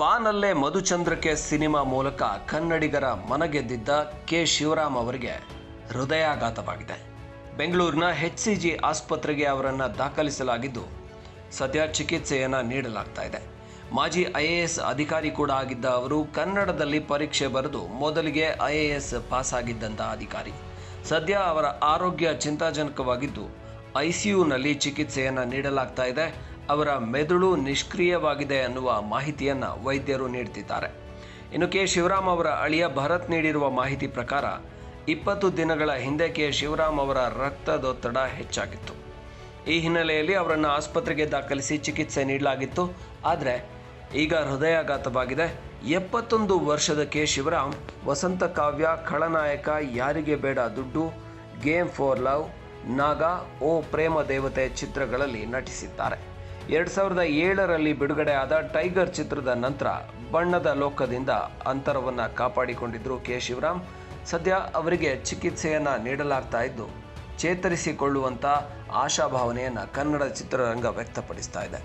ಬಾನಲ್ಲೇ ಮಧುಚಂದ್ರಕ್ಕೆ cinema ಮೂಲಕ ಕನ್ನಡಿಗರ ಮನಗೆದ್ದಿದ್ದ K Shivaram ಅವರಿಗೆ ಹೃದಯಾಘಾತವಾಗಿದೆ. ಬೆಂಗಳೂರಿನ ಹೆಚ್ ಸಿ ಜಿ ಆಸ್ಪತ್ರೆಗೆ ಅವರನ್ನು ದಾಖಲಿಸಲಾಗಿದ್ದು, ಸದ್ಯ ಚಿಕಿತ್ಸೆಯನ್ನು ನೀಡಲಾಗ್ತಾ ಇದೆ. ಮಾಜಿ ಐ ಎ ಎಸ್ ಅಧಿಕಾರಿ ಕೂಡ ಆಗಿದ್ದ ಅವರು ಕನ್ನಡದಲ್ಲಿ ಪರೀಕ್ಷೆ ಬರೆದು ಮೊದಲಿಗೆ ಐ ಎ ಎಸ್ ಪಾಸ್ ಆಗಿದ್ದಂಥ ಅಧಿಕಾರಿ. ಸದ್ಯ ಅವರ ಆರೋಗ್ಯ ಚಿಂತಾಜನಕವಾಗಿದ್ದು ಐಸಿಯುನಲ್ಲಿ ಚಿಕಿತ್ಸೆಯನ್ನು ನೀಡಲಾಗ್ತಾ ಇದೆ. ಅವರ ಮೆದುಳು ನಿಷ್ಕ್ರಿಯವಾಗಿದೆ ಅನ್ನುವ ಮಾಹಿತಿಯನ್ನು ವೈದ್ಯರು ನೀಡುತ್ತಿದ್ದಾರೆ ಇನ್ನು ಕೆ. ಶಿವರಾಮ್ ಅವರ ಅಳಿಯ ಭರತ್ ನೀಡಿರುವ ಮಾಹಿತಿ ಪ್ರಕಾರ, ಇಪ್ಪತ್ತು ದಿನಗಳ ಹಿಂದೆ ಕೆ. ಶಿವರಾಮ್ ಅವರ ರಕ್ತದೊತ್ತಡ ಹೆಚ್ಚಾಗಿತ್ತು. ಈ ಹಿನ್ನೆಲೆಯಲ್ಲಿ ಅವರನ್ನು ಆಸ್ಪತ್ರೆಗೆ ದಾಖಲಿಸಿ ಚಿಕಿತ್ಸೆ ನೀಡಲಾಗಿತ್ತು. ಆದರೆ, ಈಗ ಹೃದಯಾಘಾತವಾಗಿದೆ. ಎಪ್ಪತ್ತೊಂದು ವರ್ಷದ ಕೆ. ಶಿವರಾಮ್, ವಸಂತ ಕಾವ್ಯ, ಖಳನಾಯಕ, ಯಾರಿಗೆ ಬೇಡ ದುಡ್ಡು, ಗೇಮ್ ಫಾರ್ ಲವ್, ನಾಗ, ಓ ಪ್ರೇಮ ದೇವತೆ ಚಿತ್ರಗಳಲ್ಲಿ ನಟಿಸಿದ್ದಾರೆ. ಎರಡು ಸಾವಿರದ ಏಳರಲ್ಲಿ ಬಿಡುಗಡೆ ಆದ ಟೈಗರ್ ಚಿತ್ರದ ನಂತರ ಬಣ್ಣದ ಲೋಕದಿಂದ ಅಂತರವನ್ನು ಕಾಪಾಡಿಕೊಂಡಿದ್ದರು ಕೆ. ಶಿವರಾಮ್. ಸದ್ಯ ಅವರಿಗೆ ಚಿಕಿತ್ಸೆಯನ್ನು ನೀಡಲಾಗ್ತಾ ಇದ್ದು ಚೇತರಿಸಿಕೊಳ್ಳುವಂಥ ಆಶಾಭಾವನೆಯನ್ನು ಕನ್ನಡ ಚಿತ್ರರಂಗ ವ್ಯಕ್ತಪಡಿಸ್ತಾ ಇದೆ.